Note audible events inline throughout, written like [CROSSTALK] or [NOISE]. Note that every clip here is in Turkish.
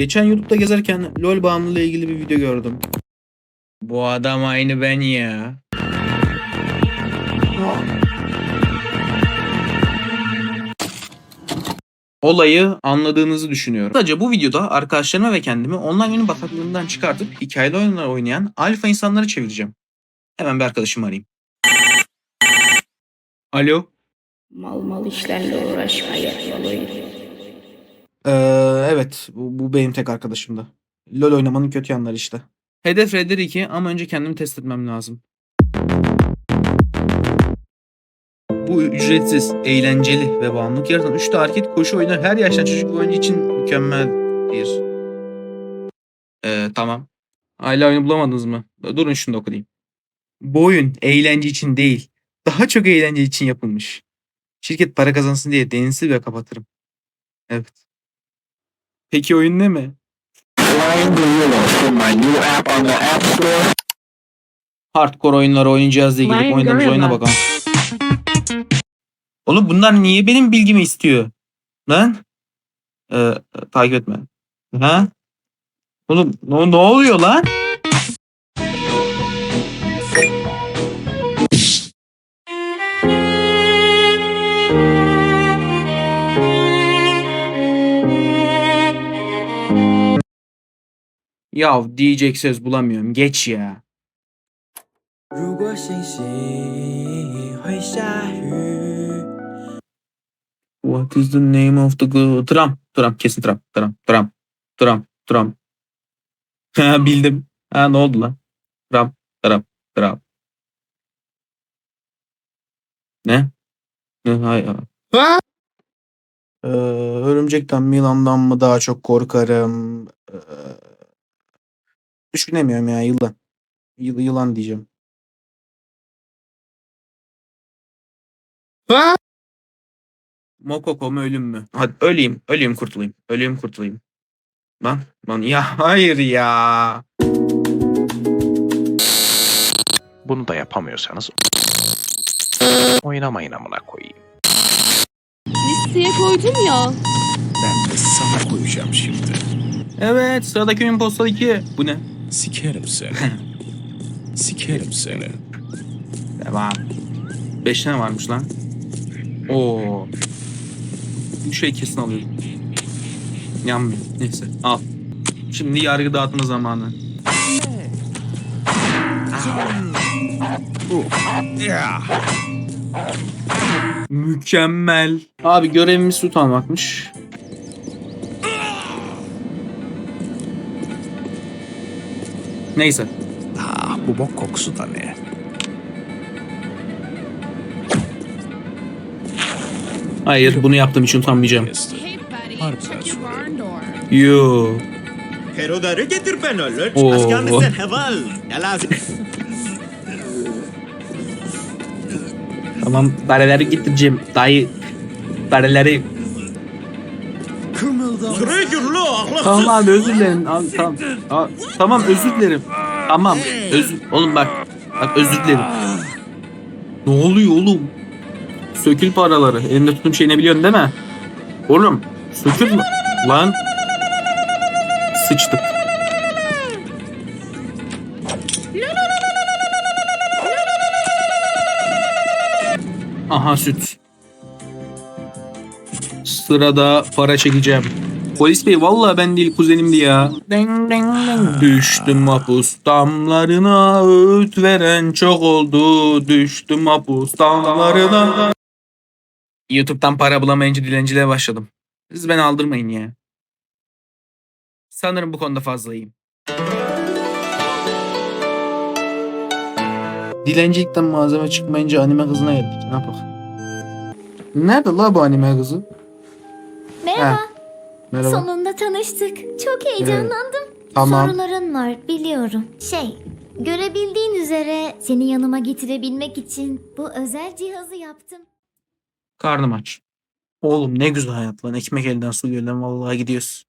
Geçen YouTube'da gezerken LoL bağımlılığı ilgili bir video gördüm. Bu adam aynı ben ya. Olayı anladığınızı düşünüyorum. Sadece bu videoda arkadaşlarıma ve kendimi online oyunun bataklığından çıkartıp hikayeli oyunlar oynayan alfa insanları çevireceğim. Hemen bir arkadaşımı arayayım. Alo. Mal mal işlerle uğraşma yapmalıyım. Ee, evet bu, bu benim tek arkadaşım da. LoL oynamanın kötü yanları işte. Hedef Red Dead 2 ama önce kendimi test etmem lazım. Bu ücretsiz, eğlenceli ve bağımlılık yaratan 3 hareket koşu oyunu her yaştan çocuk oyuncu için mükemmel bir. Ee, tamam. Hala oyunu bulamadınız mı? Durun şunu da okuyayım. Bu oyun eğlence için değil, daha çok eğlence için yapılmış. Şirket para kazansın diye denizsiz ve kapatırım. Evet. Peki oyun ne mi? Hardcore oyunları oynayacağız diye gidip Line oynadığımız Gorilla. oyuna bakalım. Oğlum bunlar niye benim bilgimi istiyor? Lan? Ee, takip etme. Ha? Oğlum ne, ne oluyor lan? Yav diyecek söz bulamıyorum. Geç ya. What is the name of the girl? Trump. Trump. Kesin Trump. Trump. Trump. Trump. Trump. [LAUGHS] Ha bildim. Ha ne oldu lan? Trump. Trump. Trump. Ne? Ne? Hayır. Ha? Ee, örümcekten Milan'dan mı daha çok korkarım? Ee, düşünemiyorum ya yılan. Yıl, yılan diyeceğim. Mokoko mu ölüm mü? Hadi öleyim. Öleyim kurtulayım. Öleyim kurtulayım. Lan. Lan ya hayır ya. Bunu da yapamıyorsanız oynamayın amına koyayım. Listeye koydum ya. Ben de sana koyacağım şimdi. Evet sıradaki oyun postal 2. Bu ne? Sikerim seni. [LAUGHS] Sikerim seni. Devam. 5 tane varmış lan. Oo. Bu şey kesin alıyorum. Yanmıyor. Neyse al. Şimdi yargı dağıtma zamanı. Mükemmel. Abi görevimiz süt almakmış. Neyse. Ah bu bok kokusu da ne? Hayır bunu yaptığım için utanmayacağım. Yo. Herodarı getir ben olur. Oo. Askerlikten heval. Ya lazım. Tamam bareleri getireceğim. Dayı bareleri. Lo ahlaksız. Tamam abi özür dilerim. Abi, tamam. Aa, tamam özür dilerim. Tamam. Özür. Oğlum bak. Bak özür dilerim. Ne oluyor oğlum? Sökül paraları. Elimde tuttuğum şey ne biliyorsun değil mi? Oğlum. Sökül mü? Lan. Sıçtık. Aha süt. Sırada para çekeceğim. Polis bey vallahi ben değil kuzenimdi ya. Ding, ding, ding. Düştüm mahpus damlarına öğüt veren çok oldu. Düştüm mahpus damlarına. YouTube'dan para bulamayınca dilenciliğe başladım. Siz beni aldırmayın ya. Sanırım bu konuda fazlayım. Dilencilikten malzeme çıkmayınca anime kızına geldik. Ne yapalım? Nerede la bu anime kızı? Merhaba. Ha, Merhaba. Sonunda tanıştık. Çok heyecanlandım. Tamam. Soruların var biliyorum. Şey, görebildiğin üzere seni yanıma getirebilmek için bu özel cihazı yaptım. Karnım aç. Oğlum ne güzel hayat lan. Ekmek elden su gölden vallahi gidiyoruz.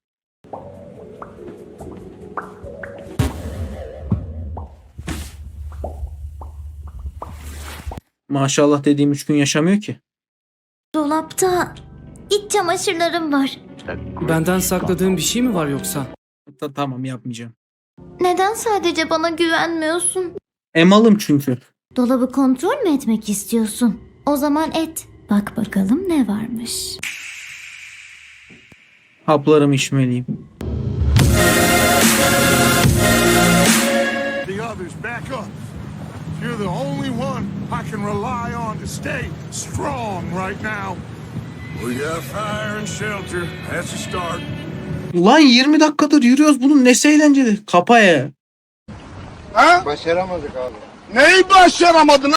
Maşallah dediğim üç gün yaşamıyor ki. Dolapta iç çamaşırlarım var. Benden sakladığın bir şey mi var yoksa? Ta- tamam yapmayacağım. Neden sadece bana güvenmiyorsun? Emalım çünkü. Dolabı kontrol mü etmek istiyorsun? O zaman et. Bak bakalım ne varmış. Haplarımı içmeliyim. The others back up. You're the only one I can rely on to stay strong right now. We got fire and shelter. That's a start. Ulan 20 dakikadır yürüyoruz. Bunun nesi eğlenceli? Kapa ya. Neyi başaramadın